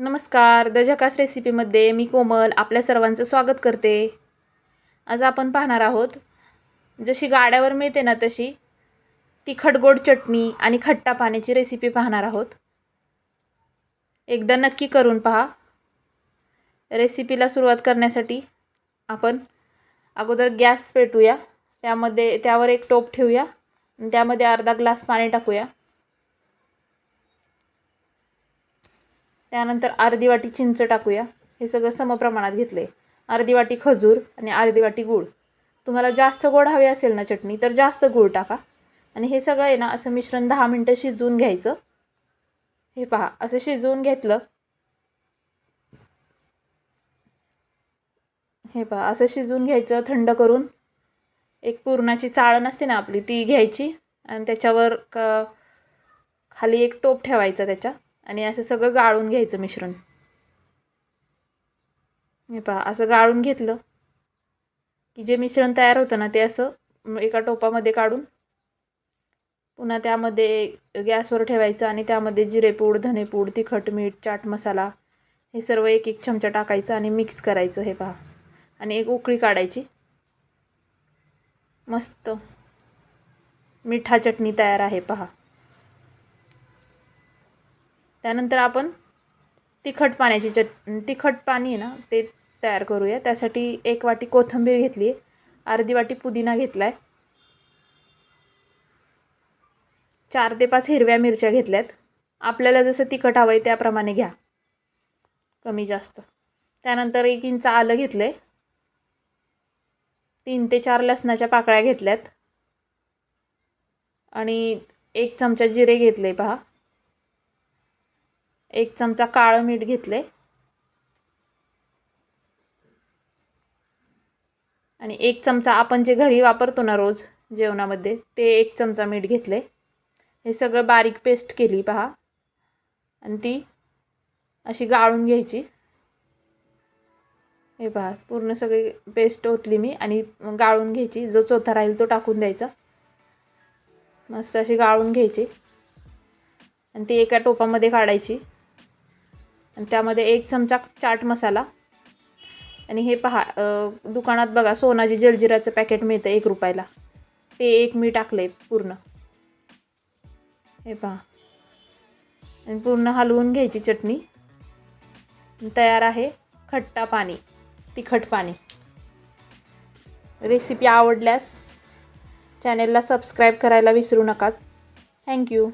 नमस्कार द झकास रेसिपीमध्ये मी कोमल आपल्या सर्वांचं स्वागत करते. आज आपण पाहणार आहोत जशी गाड्यावर मिळते ना तशी तिखट गोड चटणी आणि खट्टा पाण्याची रेसिपी पाहणार आहोत. एकदा नक्की करून पहा. रेसिपीला सुरुवात करण्यासाठी आपण अगोदर गॅस पेटूया त्यामध्ये त्यावर एक टोप ठेवूया त्यामध्ये अर्धा ग्लास पाणी टाकूया. त्यानंतर अर्धी वाटी चिंच टाकूया. हे सगळं समप्रमाणात घेतले अर्धी वाटी खजूर आणि अर्धी वाटी गूळ. तुम्हाला जास्त गोड हवे असेल ना चटणी तर जास्त गूळ टाका. आणि हे सगळं आहे ना असं मिश्रण दहा मिनटं शिजवून घ्यायचं. हे पहा असं शिजवून घेतलं. हे पहा असं शिजवून घ्यायचं थंड करून. एक पुरणाची चाळण असते ना आपली ती घ्यायची. आणि त्याच्यावर क खाली एक टोप ठेवायचा त्याच्या. आणि असं सगळं गाळून घ्यायचं मिश्रण. हे पहा असं गाळून घेतलं की जे मिश्रण तयार होतं ना ते असं एका टोपामध्ये काढून पुन्हा त्यामध्ये गॅसवर ठेवायचं आणि त्यामध्ये जिरेपूड धनेपूड तिखट मीठ चाट मसाला हे सर्व एक एक चमचा टाकायचं आणि मिक्स करायचं हे पहा. आणि एक उकळी काढायची. मस्त. मिठा चटणी तयार आहे पहा. त्यानंतर आपण तिखट पाण्याची चट तिखट पाणी आहे ना ते तयार करूया. त्यासाठी एक वाटी कोथिंबीर घेतली आहे. अर्धी वाटी पुदिना घेतला आहे. चार ते पाच हिरव्या मिरच्या घेतल्यात. आपल्याला जसं तिखट हवं आहे त्याप्रमाणे घ्या. कमी जास्त. त्यानंतर एक इंच आलं घेतलं आहे तीन ते चार लसणाच्या पाकळ्या घेतल्यात. आणि एक चमचा जिरे घेतले पहा. एक चमचा काळं मीठ घेतले आणि एक चमचा आपण जे घरी वापरतो ना रोज जेवणामध्ये ते एक चमचा मीठ घेतले हे सगळं बारीक पेस्ट केली पहा. आणि ती अशी गाळून घ्यायची. हे पहा पूर्ण सगळी पेस्ट ओतली मी आणि गाळून घ्यायची. जो चोथा राहील तो टाकून द्यायचा. मस्त अशी गाळून घ्यायची. आणि ती एका टोपामध्ये काढायची. आणि त्यामध्ये एक चमचा चाट मसाला. आणि हे पहा दुकानात बघा सोनाजी जलजिराचं पॅकेट मिळतं एक रुपयाला. ते एक मी टाकलं आहे पूर्ण. हे पहा. आणि पूर्ण हलवून घ्यायची चटणी. तयार आहे खट्टा पाणी तिखट पाणी. रेसिपी आवडल्यास चॅनेलला सबस्क्राईब करायला विसरू नका. थँक्यू